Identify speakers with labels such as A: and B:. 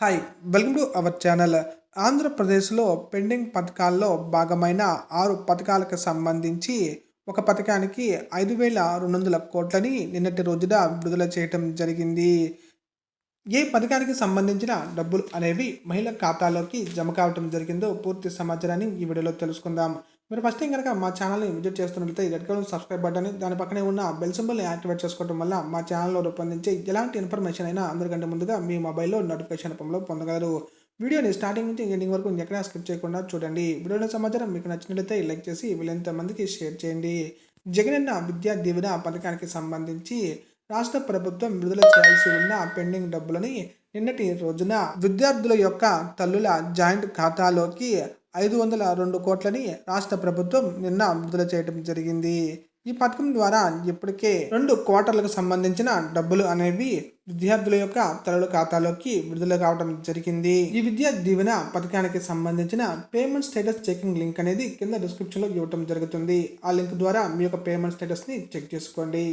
A: Hi welcome to our channel ఆంధ్రప్రదేశ్లో pending పథకాల్లో భాగమైన ఆరు పథకాలకు సంబంధించి ఒక పథకానికి ఐదు వేల రెండు వందల కోట్లని నిన్నటి రోజున విడుదల చేయటం జరిగింది. ఏ పథకానికి సంబంధించిన డబ్బులు అనేవి మహిళల ఖాతాలోకి జమ కావటం జరిగిందో పూర్తి సమాచారాన్ని ఈ వీడియోలో తెలుసుకుందాం. మీరు ఫస్ట్ టైం కనుక మా ఛానల్ని విజిట్ చేస్తున్నట్లయితే రెడ్ కలర్ సబ్స్క్రైబ్ బటన్ దాని పక్కనే ఉన్న బెల్ సింబల్ని యాక్టివేట్ చేసుకోవడం వల్ల మా ఛానల్లో రూపొందించే ఎలాంటి ఇన్ఫర్మేషన్ అయినా అందరికంటే ముందుగా మీ మొబైల్లో నోటిఫికేషన్ రూపంలో పొందగలరు. వీడియోని స్టార్టింగ్ నుంచి ఎండింగ్ వరకు ఎక్కడా స్కిప్ చేయకుండా చూడండి. వీడియోలో సమాచారం మీకు నచ్చినట్లయితే లైక్ చేసి వీళ్ళంత మందికి షేర్ చేయండి. జగనన్న విద్యా దీవెన పథకానికి సంబంధించి రాష్ట్ర ప్రభుత్వం విడుదల చేయాల్సి ఉన్న పెండింగ్ డబ్బులని నిన్నటి రోజున విద్యార్థుల యొక్క తల్లుల జాయింట్ ఖాతాలోకి ఐదు వందల రెండు కోట్లని రాష్ట్ర ప్రభుత్వం నిన్న విడుదల చేయడం జరిగింది. ఈ పథకం ద్వారా ఇప్పటికే రెండు క్వార్టర్లకు సంబంధించిన డబ్బులు అనేవి విద్యార్థుల యొక్క తలల ఖాతాలోకి విడుదల కావడం జరిగింది. ఈ విద్యా దీవెన పథకానికి సంబంధించిన పేమెంట్ స్టేటస్ చెకింగ్ లింక్ అనేది కింద డిస్క్రిప్షన్లో ఇవ్వడం జరుగుతుంది. ఆ లింక్ ద్వారా మీ యొక్క పేమెంట్ స్టేటస్ని చెక్ చేసుకోండి.